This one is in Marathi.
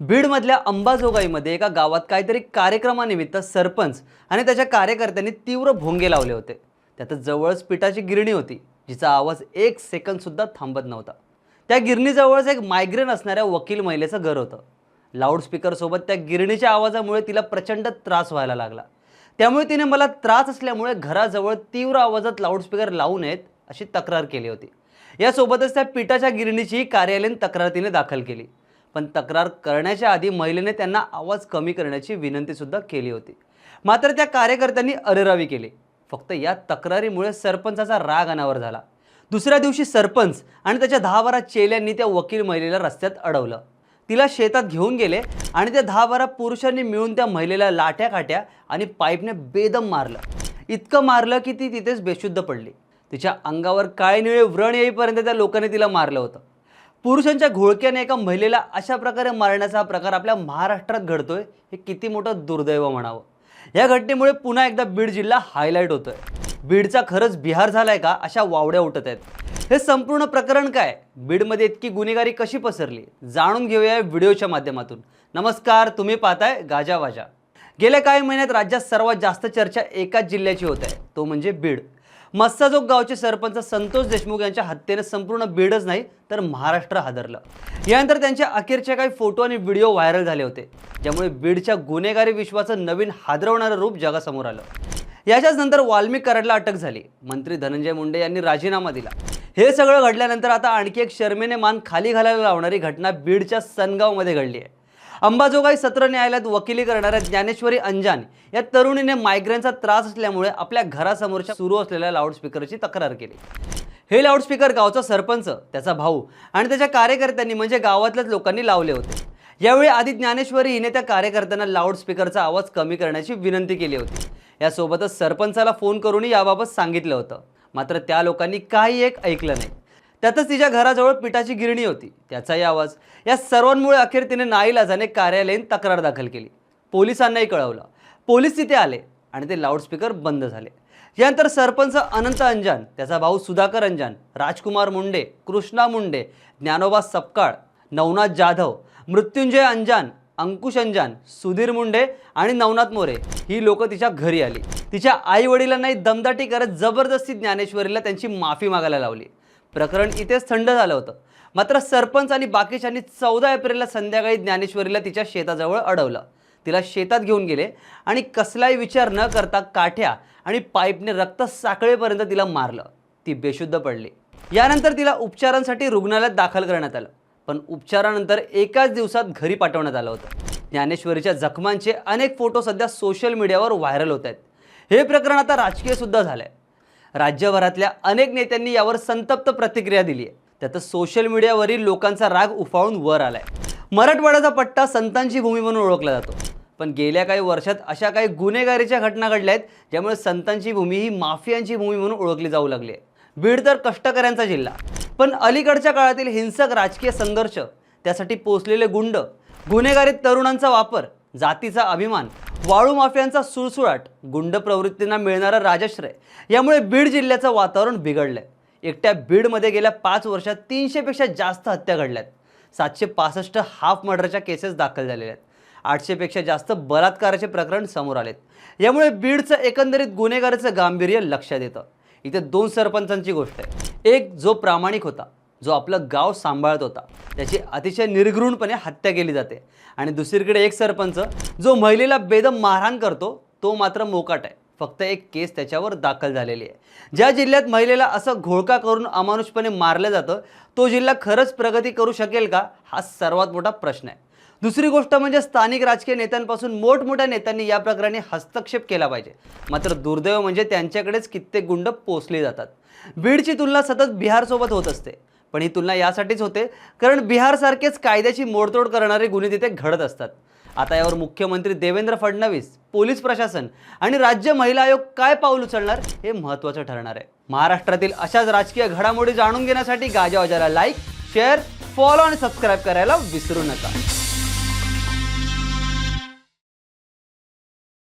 बीडमधल्या अंबाजोगाईमध्ये एका गावात काहीतरी कार्यक्रमानिमित्त सरपंच आणि त्याच्या कार्यकर्त्यांनी तीव्र भोंगे लावले होते. त्यातच जवळच पिठाची गिरणी होती जिचा आवाज एक सेकंदसुद्धा थांबत नव्हता. त्या गिरणीजवळच एक मायग्रेन असणाऱ्या वकील महिलेचं घर होतं. लाऊडस्पीकरसोबत त्या गिरणीच्या आवाजामुळे तिला प्रचंड त्रास व्हायला लागला. त्यामुळे तिने मला त्रास असल्यामुळे घराजवळ तीव्र आवाजात लाऊडस्पीकर लावू नयेत अशी तक्रार केली होती. यासोबतच त्या पिठाच्या गिरणीचीही कार्यालयीन तक्रार तिने दाखल केली. पण तक्रार करण्याच्या आधी महिलेने त्यांना आवाज कमी करण्याची विनंतीसुद्धा केली होती. मात्र त्या कार्यकर्त्यांनी अरेरावी केली. फक्त या तक्रारीमुळे सरपंचाचा राग अनावर झाला. दुसऱ्या दिवशी सरपंच आणि त्याच्या दहा बारा चेल्यांनी त्या वकील महिलेला रस्त्यात अडवलं. तिला शेतात घेऊन गेले आणि त्या दहा बारा पुरुषांनी मिळून त्या महिलेला लाट्या काट्या आणि पाईपने बेदम मारलं. इतकं मारलं की ती तिथेच बेशुद्ध पडली. तिच्या अंगावर काळे निळे व्रण येईपर्यंत त्या लोकांनी तिला मारलं होतं. पुरुषांच्या घोळक्याने एका महिलेला अशा प्रकारे मारण्याचा हा प्रकार आपल्या महाराष्ट्रात घडतोय हे किती मोठं दुर्दैव म्हणावं. या घटनेमुळे पुन्हा एकदा बीड जिल्हा हायलाईट होतोय. बीडचा खरंच बिहार झालाय का अशा वावड्या उठत आहेत. हे संपूर्ण प्रकरण काय? बीडमध्ये इतकी गुन्हेगारी कशी पसरली? जाणून घेऊया व्हिडिओच्या माध्यमातून. नमस्कार तुम्ही पाहताय गाजावाजा गेल्या काही महिन्यात राज्यात सर्वात जास्त चर्चा एकाच जिल्ह्याची होत आहे तो म्हणजे बीड. मस्साजोग गावचे सरपंच संतोष देशमुख यांच्या हत्येने संपूर्ण बीडच नाही तर महाराष्ट्र हादरलं. यानंतर त्यांच्या अखेरचे काही फोटो आणि व्हिडिओ व्हायरल झाले होते ज्यामुळे बीडच्या गुन्हेगारी विश्वाचं नवीन हादरवणारं रूप जगासमोर आलं. याच्याच नंतर वाल्मिक कराडला अटक झाली. मंत्री धनंजय मुंडे यांनी राजीनामा दिला. हे सगळं घडल्यानंतर आता आणखी एक शर्मेने मान खाली घालायला लावणारी घटना बीडच्या सनगावमध्ये घडली आहे. अंबाजोगाई सत्र न्यायालयात वकिली करणाऱ्या ज्ञानेश्वरी अंजान या तरुणीने मायग्रेनचा त्रास असल्यामुळे आपल्या घरासमोरच्या सुरू असलेल्या लाऊडस्पीकरची तक्रार केली. हे लाऊडस्पीकर गावचा सरपंच त्याचा भाऊ आणि त्याच्या कार्यकर्त्यांनी म्हणजे गावातल्याच लोकांनी लावले होते. यावेळी आधी ज्ञानेश्वरी हिने त्या कार्यकर्त्यांना लाऊडस्पीकरचा आवाज कमी करण्याची विनंती केली होती. यासोबतच सरपंचाला फोन करूनही याबाबत सांगितलं होतं. मात्र त्या लोकांनी काही एक ऐकलं नाही. त्यातच तिच्या घराजवळ पिठाची गिरणी होती. त्याचाही आवाज. या सर्वांमुळे अखेर तिने नाईलाजाने कार्यालयीन तक्रार दाखल केली. पोलिसांनाही कळवलं. पोलीस तिथे आले आणि ते लाऊडस्पीकर बंद झाले. यानंतर सरपंच अनंत अंजान त्याचा भाऊ सुधाकर अंजान राजकुमार मुंडे कृष्णा मुंडे ज्ञानोबा सपकाळ नवनाथ जाधव मृत्युंजय अंजान अंकुश अंजान सुधीर मुंडे आणि नवनाथ मोरे ही लोकं तिच्या घरी आली. तिच्या आई वडिलांनाही दमदाटी करत जबरदस्ती ज्ञानेश्वरीला त्यांची माफी मागायला लावली. प्रकरण इथेच थंड झालं होतं. मात्र सरपंच आणि बाकीच्यांनी चौदा एप्रिलला संध्याकाळी ज्ञानेश्वरीला तिच्या शेताजवळ अडवलं. तिला शेतात घेऊन गेले आणि कसलाही विचार न करता काठ्या आणि पाईपने रक्त साखळेपर्यंत तिला मारलं. ती बेशुद्ध पडली. यानंतर तिला उपचारांसाठी रुग्णालयात दाखल करण्यात आलं. पण उपचारानंतर एकाच दिवसात घरी पाठवण्यात आलं होतं. ज्ञानेश्वरीच्या जखमांचे अनेक फोटो सध्या सोशल मीडियावर व्हायरल होत आहेत. हे प्रकरण आता राजकीय सुद्धा आहे राज्यभरातल्या अनेक नेत्यांनी यावर संतप्त प्रतिक्रिया दिली आहे. त्यातच सोशल मीडियावरील लोकांचा राग उफाळून वर आलाय. मराठवाड्याचा पट्टा संतांची भूमी म्हणून ओळखला जातो. पण गेल्या काही वर्षात अशा काही गुन्हेगारीच्या घटना घडल्या आहेत ज्यामुळे संतांची भूमी ही माफियांची भूमी म्हणून ओळखली जाऊ लागली आहे. बीड तर कष्टकऱ्यांचा जिल्हा. पण अलीकडच्या काळातील हिंसक राजकीय संघर्ष त्यासाठी पोचलेले गुंड गुन्हेगारी तरुणांचा वापर जातीचा अभिमान वाळू माफियांचा सुळसुळाट गुंड प्रवृत्तींना मिळणारा राजश्रय यामुळे बीड जिल्ह्याचं वातावरण बिघडलंय. एकट्या बीडमध्ये गेल्या पाच वर्षात तीनशेपेक्षा जास्त हत्या घडल्यात. सातशे पासष्ट हाफ मर्डरच्या केसेस दाखल झालेल्या आहेत. आठशेपेक्षा जास्त बलात्काराचे प्रकरण समोर आलेत. यामुळे बीडचं एकंदरीत गुन्हेगारीचं गांभीर्य लक्षात येतं. इथे दोन सरपंचांची गोष्ट आहे. एक जो प्रामाणिक होता जो आपलं गाव सांभाळत होता. त्याची अतिशय निर्घृणपणे हत्या केली जाते. आणि दुसरीकडे एक सरपंच जो महिलेला बेदम मारहाण करतो तो मात्र मोकाट आहे. फक्त एक केस त्याच्यावर दाखल झालेली आहे. ज्या जिल्ह्यात महिलेला असं घोळका करून अमानुषपणे मारलं जातं तो जिल्हा खरंच प्रगती करू शकेल का? हा सर्वात मोठा प्रश्न आहे. दुसरी गोष्ट म्हणजे स्थानिक राजकीय नेत्यांपासून मोठमोठ्या नेत्यांनी या प्रकरणी हस्तक्षेप केला पाहिजे. मात्र दुर्दैव म्हणजे त्यांच्याकडेच कित्येक गुंड पोचले जातात. बीडची तुलना सतत बिहारसोबत होत असते. पण ही तुलना यासाठीच होते कारण बिहारसारखेच कायद्याची मोडतोड करणारे गुन्हे तिथे घडत असतात. आता यावर मुख्यमंत्री देवेंद्र फडणवीस पोलीस प्रशासन आणि राज्य महिला आयोग काय पाऊल उचलणार हे महत्त्वाचं ठरणार आहे. महाराष्ट्रातील अशाच राजकीय घडामोडी जाणून घेण्यासाठी गाजावाजाला लाईक शेअर फॉलो आणि सबस्क्राईब करायला विसरू नका.